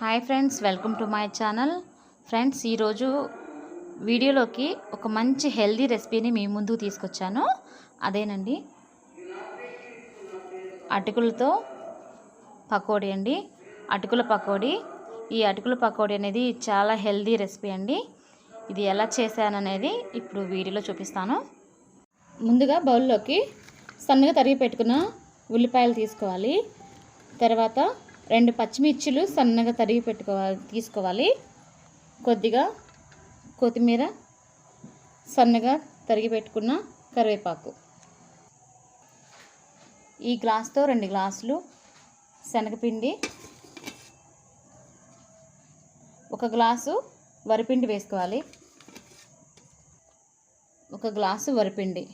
Hi friends welcome to my channel. Friends ఈరోజు వీడియోలోకి ఒక మంచి హెల్దీ రెసిపీని మీ ముందుకు తీసుకొచ్చాను. అదేనండి అటుకులతో పకోడీ అండి. అటుకుల పకోడీ. ఈ అటుకుల పకోడీ అనేది చాలా హెల్దీ రెసిపీ అండి. ఇది ఎలా చేశాననేది ఇప్పుడు వీడియోలో చూపిస్తాను. ముందుగా బౌల్లోకి సన్నగా తరిగి పెట్టుకున్న ఉల్లిపాయలు తీసుకోవాలి. తర్వాత రెండు పచ్చిమిర్చిలు సన్నగా తరిగి పెట్టుకోవాలి తీసుకోవాలి. కొద్దిగా కొత్తిమీర సన్నగా తరిగి పెట్టుకున్న కరివేపాకు. ఈ గ్లాస్తో రెండు గ్లాసులు శనగపిండి ఒక గ్లాసు వరిపిండి వేసుకోవాలి. ఒక గ్లాసు వరిపిండి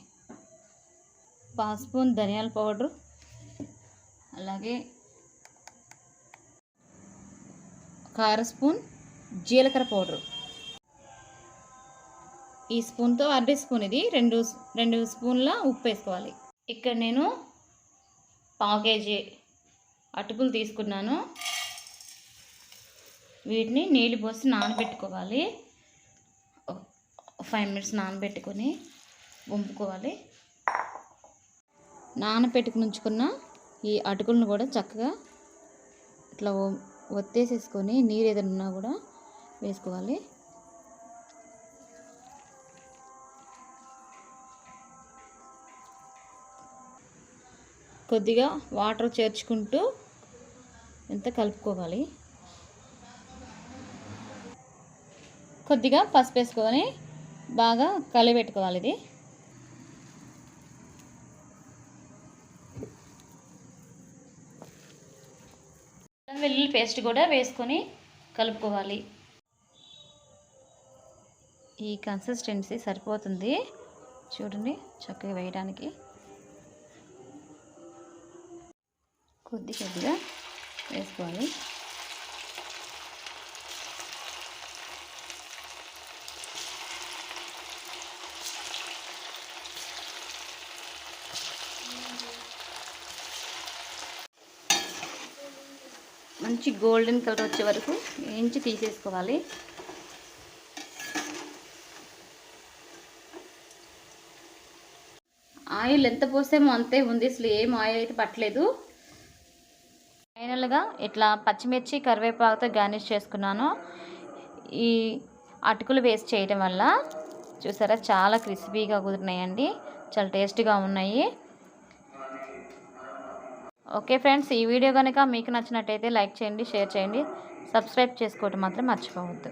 పావు స్పూన్ ధనియాల పౌడర్ అలాగే కార స్పూన్ జీలకర్ర పౌడరు. ఈ స్పూన్తో అర్ధ స్పూన్ ఇది. రెండు రెండు స్పూన్ల ఉప్పు వేసుకోవాలి. ఇక్కడ నేను పావు కేజీ అటుకులు తీసుకున్నాను. వీటిని నీళ్ళు పోసి నానబెట్టుకోవాలి. ఫైవ్ మినిట్స్ నానబెట్టుకొని వంపుకోవాలి. నానబెట్టుకుని ఉంచుకున్న ఈ అటుకులను కూడా చక్కగా ఇట్లా ఒత్తేసేసుకొని నీరు ఏదైనా ఉన్నా కూడా వేసుకోవాలి. కొద్దిగా వాటర్ చేర్చుకుంటూ ఎంత కలుపుకోవాలి. కొద్దిగా పసుపు వేసుకొని బాగా కలిపెట్టుకోవాలి ఇది. అల్లం వెల్లుల్లి పేస్ట్ కూడా వేసుకొని కలుపుకోవాలి. ఈ కన్సిస్టెన్సీ సరిపోతుంది. చూడండి చక్కగా వేయడానికి. కొద్ది కొద్దిగా వేసుకోవాలి. మంచి గోల్డెన్ కలర్ వచ్చే వరకు వేయించి తీసేసుకోవాలి. ఆయిల్ ఎంత పోసామో అంతే ఉంది అసలు ఏం ఆయిల్ అయితే పట్టలేదు. ఫైనల్గా ఇట్లా పచ్చిమిర్చి కరివేపాకుతో గార్నిష్ చేసుకున్నాను. ఈ అటుకులు వేస్ట్ చేయడం వల్ల చూసారా చాలా క్రిస్పీగా కుదిరినాయండి. చాలా టేస్ట్గా ఉన్నాయి. ఓకే ఫ్రెండ్స్ ఈ వీడియో కనుక మీకు నచ్చినట్టయితే లైక్ చేయండి షేర్ చేయండి. సబ్స్క్రైబ్ చేసుకోవటం మాత్రం మర్చిపోవద్దు.